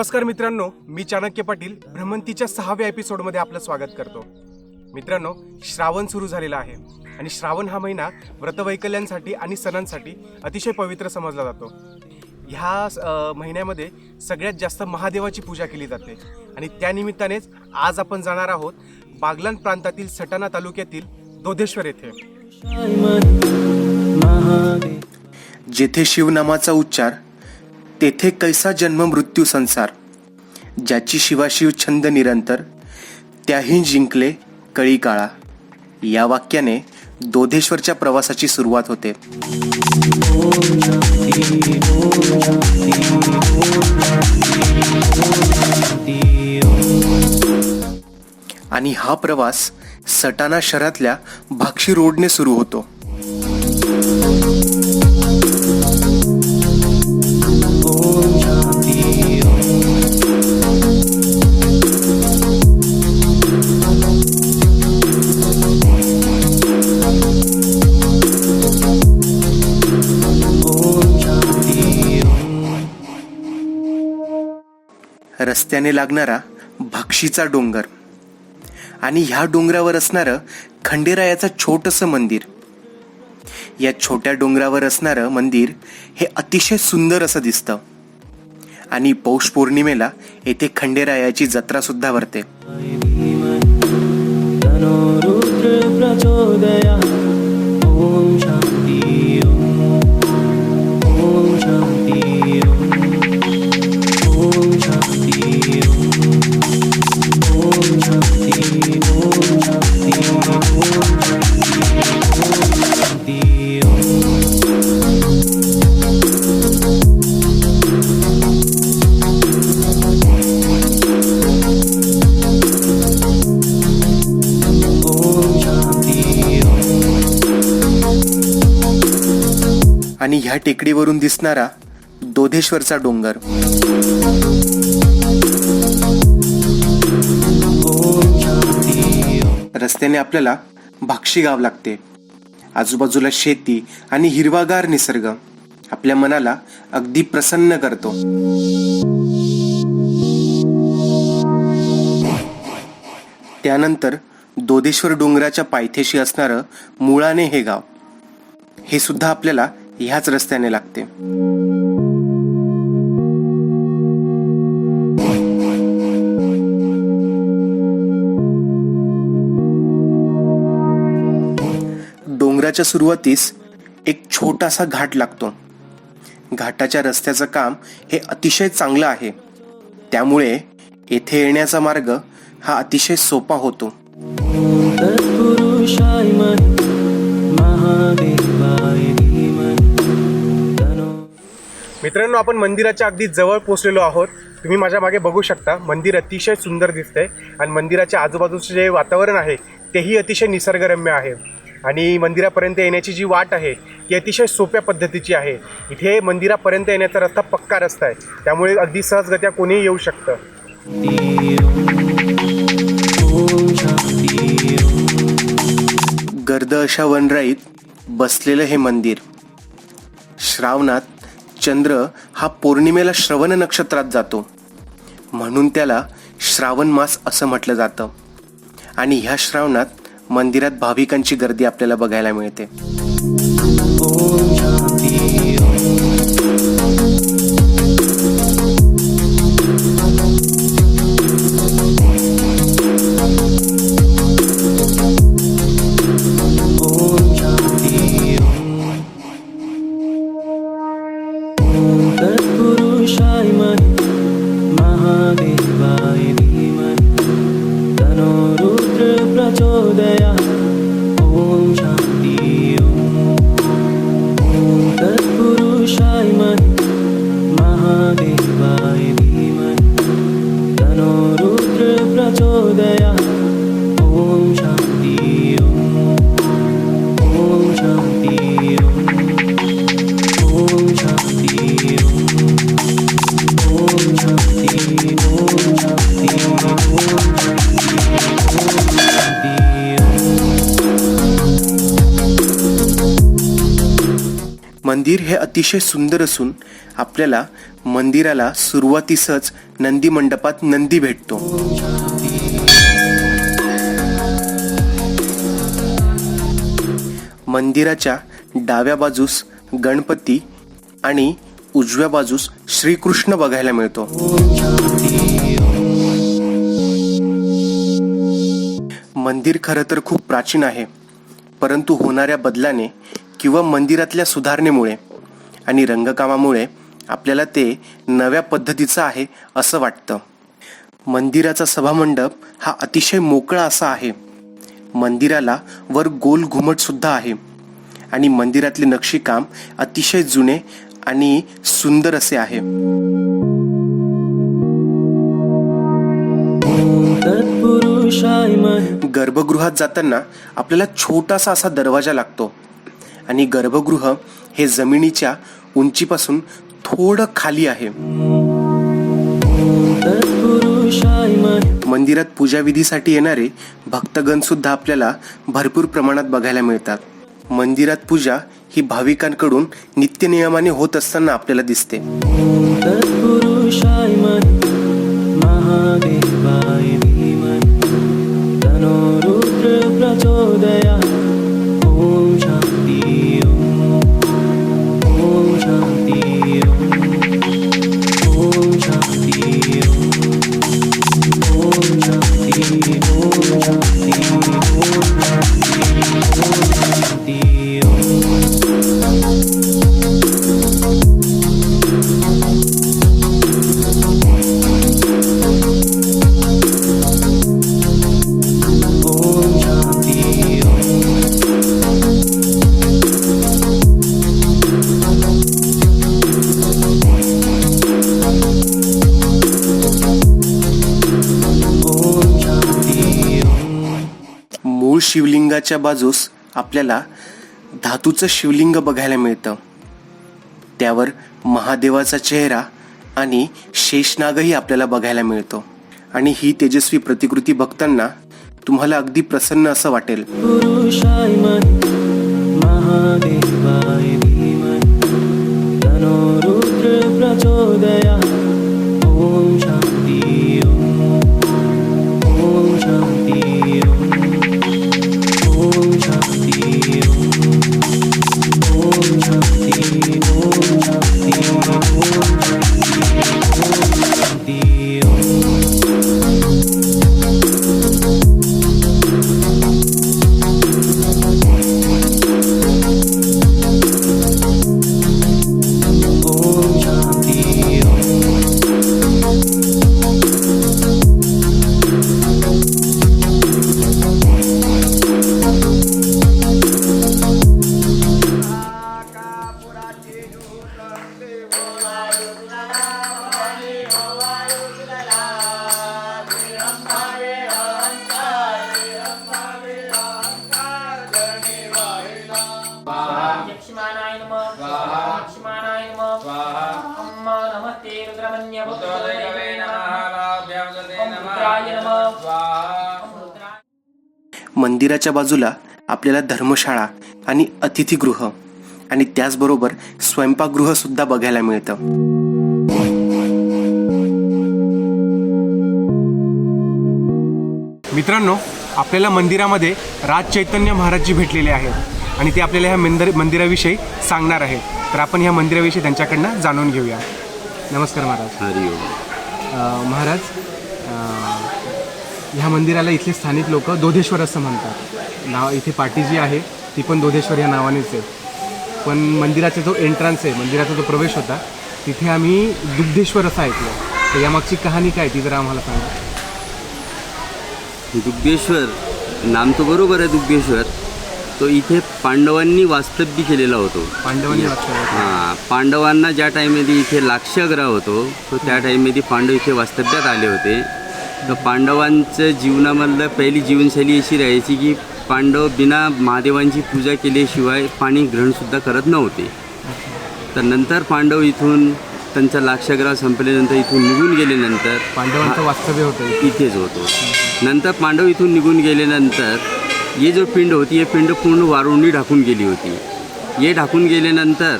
नमस्कार मित्रांनो मी चाणक्य पाटील भ्रमंतीच्या सहाव्या एपिसोडमध्ये आपलं स्वागत करतो. मित्रांनो श्रावण सुरू झालेला आहे आणि श्रावण हा महिना व्रतवैकल्यांसाठी आणि सणांसाठी अतिशय पवित्र समजला जातो. ह्या महिन्यामध्ये सगळ्यात जास्त महादेवाची पूजा केली जाते आणि त्यानिमित्तानेच आज आपण जाणार आहोत बागलान प्रांतातील सटाणा तालुक्यातील दोधेश्वर येथे. जेथे शिवनामाचा उच्चार तेथे कैसा जन्म मृत्यू संसार? ज्याची शिवाशिव छंद निरंतर त्याही जिंकले कळी काळा. या वाक्याने दोधेश्वरच्या प्रवासाची सुरुवात होते. आणि हा प्रवास सटाणा शहरातल्या भाक्षी रोडने सुरू होतो. रस्त्याने लागणारा भक्षीचा डोंगर. आणि ह्या डोंगरावर असणारं खंडेरायाचं छोटंसं मंदिर. या छोट्या डोंगरावर असणारं मंदिर हे अतिशय सुंदर असं दिसतं. आणि पौष पौर्णिमेला येथे खंडेरायाची जत्रा सुद्धा भरते. ह्या टेकडीवरून दिसणारा दोधेश्वरचा डोंगर. रस्त्याने आपल्याला भाक्षी गाव लागते. आजूबाजूला शेती आणि हिरवागार निसर्ग आपल्या मनाला अगदी प्रसन्न करतो. त्यानंतर दोधेश्वर डोंगराच्या पायथ्याशी असणारं मुळाने हे गाव. हे सुद्धा आपल्याला ह्याच रस्त्याने लागते. डोंगराच्या सुरुवातीस एक छोटासा घाट लागतो. घाटाच्या रस्त्याचं काम हे अतिशय चांगलं आहे. त्यामुळे येथे येण्याचा मार्ग हा अतिशय सोपा होतो. मित्रांनो आपण मंदिराच्या अगदी जवळ पोचलेलो आहोत. तुम्ही माझ्या मागे बघू शकता मंदिर अतिशय सुंदर दिसतंय आणि मंदिराच्या आजूबाजूचे जे वातावरण आहे तेही अतिशय निसर्गरम्य आहे. आणि मंदिरापर्यंत येण्याची जी वाट आहे ती अतिशय सोप्या पद्धतीची आहे. इथे मंदिरापर्यंत येण्याचा रस्ता पक्का रस्ता आहे. त्यामुळे अगदी सहजगत्या कोणीही येऊ शकतं. गर्द अशा वनराईत बसलेलं हे मंदिर. श्रावणात चंद्र हा पौर्णिमेला श्रवण नक्षत्रात जातो. म्हणून त्याला श्रावण मास असं म्हटलं जातं. आणि ह्या श्रावणात मंदिरात भाविकांची गर्दी आपल्याला बघायला मिळते. हे अतिशय सुंदर असून आपल्याला मंदिराला सुरुवातीसच नंदी मंडपात नंदी भेटतो. मंदिराच्या डाव्या बाजूस गणपती आणि उजव्या बाजूस श्रीकृष्ण बघायला मिळतो. मंदिर खरं तर खूप प्राचीन आहे परंतु होणाऱ्या बदलाने किंवा मंदिरातल्या सुधारणेमुळे आणि रंगकामामुळे आपल्याला ते नव्या पद्धतीचं आहे असं वाटतं. मंदिराचा सभामंडप हा अतिशय मोकळा असा आहे. मंदिराला वर गोल घुमट सुद्धा आहे. आणि मंदिरातले नक्षीकाम अतिशय जुने आणि सुंदर असे आहे. गर्भगृहात जाताना आपल्याला छोटासा असा दरवाजा लागतो. आणि गर्भगृह हे जमिनीच्या उंचीपासून थोडं खाली आहे. मंदिरात पूजाविधीसाठी येणारे भक्तगण सुद्धा आपल्याला भरपूर प्रमाणात बघायला मिळतात. मंदिरात पूजा ही भाविकांकडून नित्यनियमाने होत असताना आपल्याला दिसते. महादेवाय धीमहि शिवलिंगाच्या बाजूस आपल्याला धातूचं शिवलिंग बघायला मिळतं. त्यावर महादेवाचा चेहरा आणि शेषनागही आपल्याला बघायला मिळतो. आणि ही तेजस्वी प्रतिकृती बघताना तुम्हाला अगदी प्रसन्न असं वाटेल. पुरुषाय महे महादेवाय नमस्ते नमः। मंदिराच्या बाजूला आपल्याला धर्मशाळा आणि अतिथीगृह आणि त्याचबरोबर स्वयंपाकगृह सुद्धा बघायला मिळतं. मित्रांनो आपल्याला मंदिरामध्ये राज चैतन्य महाराजजी भेटलेले आहेत आणि ते आपल्याला ह्या मंदिर मंदिराविषयी सांगणार आहेत. तर आपण ह्या मंदिराविषयी त्यांच्याकडनं जाणून घेऊया. नमस्कार महाराज. हरिओम अ, महाराज अ, ह्या मंदिराला इथले स्थानिक लोक दोधेश्वर असं म्हणतात. नाव इथे पाटी जी आहे ती पण दोधेश्वर या नावानेच आहे. पण मंदिराचा जो एंट्रन्स आहे मंदिराचा जो प्रवेश होता तिथे आम्ही दुग्धेश्वर असं ऐकलं. तर यामागची कहाणी काय ती जरा आम्हाला सांगा. दुग्धेश्वर नाम तर बरोबर आहे दुग्धेश्वर. तो इथे पांडवांनी वास्तव्य केलेला होतो. पांडवांनी हां पांडवांना ज्या टाईममध्ये इथे लाक्षाग्रह होतो तो त्या टाईममध्ये पांडव इथे वास्तव्यात आले होते. तर पांडवांचं जीवनामधलं पहिली जीवनशैली अशी राहायची की पांडव बिना महादेवांची पूजा केल्याशिवाय पाणी ग्रहणसुद्धा करत नव्हते. तर नंतर पांडव इथून त्यांचा लाक्षाग्रह संपल्यानंतर इथून निघून गेल्यानंतर पांडवांचं वास्तव्य होतं इथे. इथेच होतो. नंतर पांडव इथून निघून गेल्यानंतर हे जो पिंड होती हे पिंड पूर्ण वारुणी ढाकून गेली होती. हे ढाकून गेल्यानंतर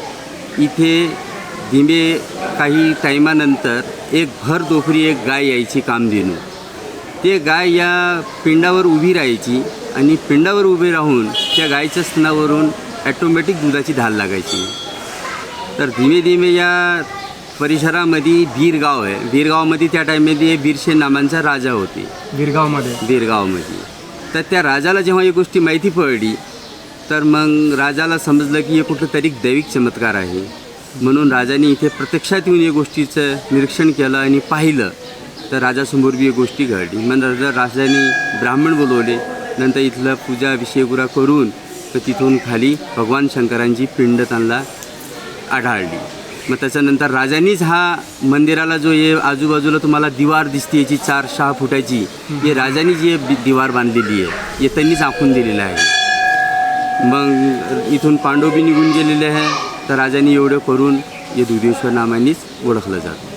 इथे धीमे काही टायमानंतर एक भर दोखरी एक गाय यायची कामधेनू. ते गाय या पिंडावर उभी राहायची आणि पिंडावर उभी राहून त्या गायच्या स्तनावरून ॲटोमॅटिक दुधाची धाल लागायची. तर धीमे धीमे या परिसरामध्ये बीरगाव आहे. बीरगावमध्ये त्या टाईममध्ये बीरशे नामांचा राजा होते. गिरगावमध्ये बीरगावमध्ये. तर त्या राजाला जेव्हा ही गोष्टी माहिती पडली तर मग राजाला समजलं की हे कुठलं तरी दैविक चमत्कार आहे. म्हणून राजाने इथे प्रत्यक्षात येऊन या गोष्टीचं निरीक्षण केलं आणि पाहिलं. तर राजासमोर बी एक गोष्टी घडली. मग राजा राजाने ब्राह्मण बोलवले नंतर इथलं पूजा अभिषेकुरा करून तर तिथून खाली भगवान शंकरांची पिंड त्यांना आढळली. मग त्याच्यानंतर राजांनीच हा मंदिराला जो हे आजूबाजूला तुम्हाला दिवार दिसते याची चार सहा फुटाची हे राजांनी जी बि- दिवार बांधलेली आहे. हे त्यांनीच आखून दिलेलं आहे. मग इथून पांडव बी निघून गेलेले आहे. तर राजांनी एवढं करून हे दुधेश्वर नामानेच ओळखलं जातं.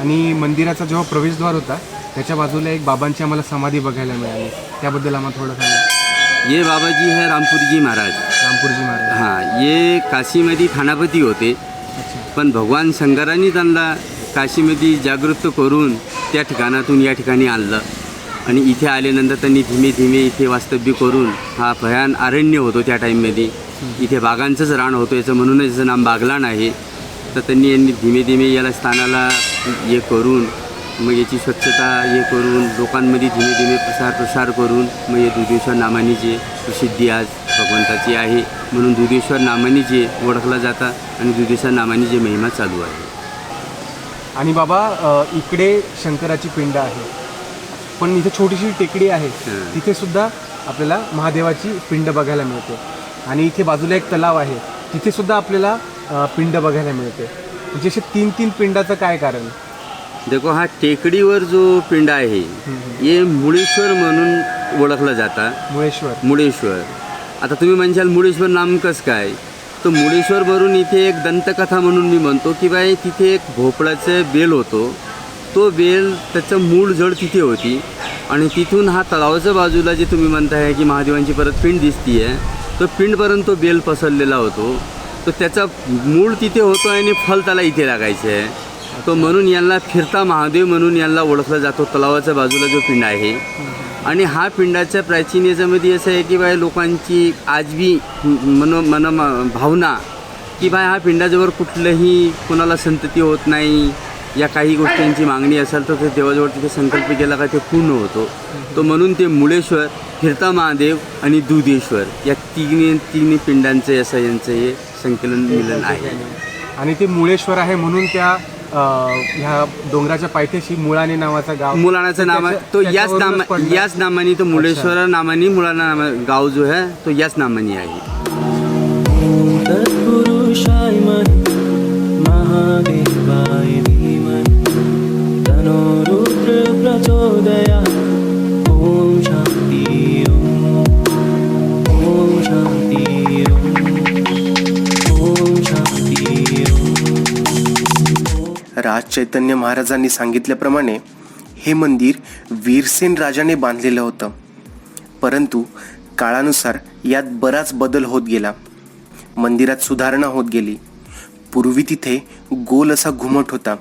आणि मंदिराचा जेव्हा प्रवेशद्वार होता त्याच्या बाजूला एक बाबांची आम्हाला समाधी बघायला मिळाली. त्याबद्दल आम्हाला थोडं सांगा. ये बाबाजी है रामपुरीजी महाराज. रामपूरजी महाराज. हां ये काशीमध्ये थानापती होते. पण भगवान शंकरांनी त्यांना काशीमध्ये जागृत करून त्या ठिकाणातून या ठिकाणी आणलं. आणि इथे आल्यानंतर त्यांनी धीमे धीमे इथे वास्तव्य करून हा भयान अरण्य होतो त्या टाईममध्ये. इथे बागांचंच रान होतं याचं म्हणूनच याचं नाम बागलाण आहे. तर त्यांनी यांनी धीमे धीमे याला स्थानाला हे करून मग याची स्वच्छता हे करून लोकांमध्ये धीमे धीमे प्रसार प्रसार करून मग हे दुधेश्वर नामाने जे प्रसिद्धी आज भगवंताची आहे म्हणून दुधेश्वर नामाने जे ओळखलं जातं आणि दुधेश्वर नामाने जे महिमा चालू आहे. आणि बाबा अ, इकडे शंकराची पिंड आहे. पण इथे छोटीशी टेकडी आहे. हं. तिथे सुद्धा आपल्याला महादेवाची पिंड बघायला मिळते. आणि इथे बाजूला एक तलाव आहे. तिथे सुद्धा आपल्याला अ, पिंड बघायला मिळते. म्हणजे असे तीन तीन पिंडाचं काय कारण? देखो हा टेकडीवर जो पिंड आहे हे मुळेश्वर म्हणून ओळखलं जातं. मुळेश्वर. मुळेश्वर. आता तुम्ही म्हणशाल मुळेश्वर नाम कसं काय? तर मुळेश्वरवरून इथे एक दंतकथा म्हणून मी म्हणतो की बाई तिथे एक भोपळाचं बेल होतो. तो बेल त्याचं मूळ जड तिथे होती. आणि तिथून हा तलावाच्या बाजूला जे तुम्ही म्हणताय की महादेवांची परत पिंड दिसती आहे तो पिंडपर्यंत तो बेल पसरलेला होतो. तो त्याचा मूळ तिथे होतो आणि फल त्याला इथे लागायचं. आहे तो म्हणून यांना फिरता महादेव म्हणून यांना ओळखला जातो. तलावाच्या बाजूला जो पिंड आहे. आणि हा पिंडाच्या प्राचीन याच्यामध्ये असं आहे की बाय लोकांची आजबी मन मन भावना की बाय हा पिंडाजवळ कुठलंही कोणाला संतती होत नाही. या काही गोष्टींची मागणी असेल तर ते देवाजवळ तिथे संकल्प केला का ते पूर्ण होतो. तो म्हणून ते मुळेश्वर फिरता महादेव आणि दुधेश्वर या तिन्ही तिन्ही पिंडांचं असं यांचं हे संकलन मिलन आहे. आणि ते मुळेश्वर आहे म्हणून त्या ह्या डोंगराच्या पायथ्याशी मुळाने नावाचा गाव. मुलानाचं नाम त्याच्या- तो याच त्याच्यावरूनच नाम पडलं. याच नामाने तो मुळेश्वर नामाने मुलाना नामा गाव जो आहे तो याच नामाने आहे. तत्पुरुषाय महि महादेवाय धीमहि तनो रुद्र प्रचोदयात्. राज चैतन्य महाराजांनी सांगितल्याप्रमाणे हे मंदिर वीरसेन राजाने बांधलेलं होतं. परंतु काळानुसार यात बराच बदल होत गेला. मंदिरात सुधारणा होत गेली. पूर्वी तिथे गोल असा घुमट होता.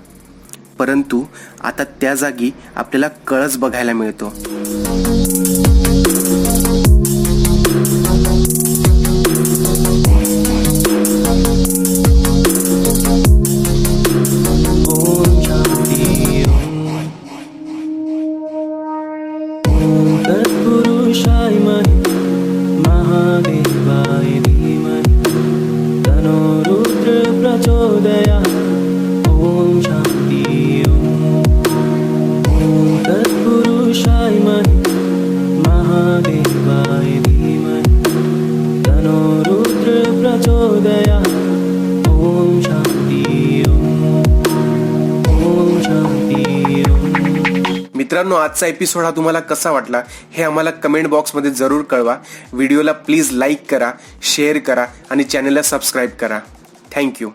परंतु आता त्या जागी आपल्याला कळस बघायला मिळतो. मित्रांनो आजचा एपिसोड हा तुम्हाला कसा वाटला हे आम्हाला कमेंट बॉक्समध्ये जरूर कळवा. व्हिडिओला प्लीज लाईक करा शेअर करा आणि चॅनलला सबस्क्राईब करा. थँक्यू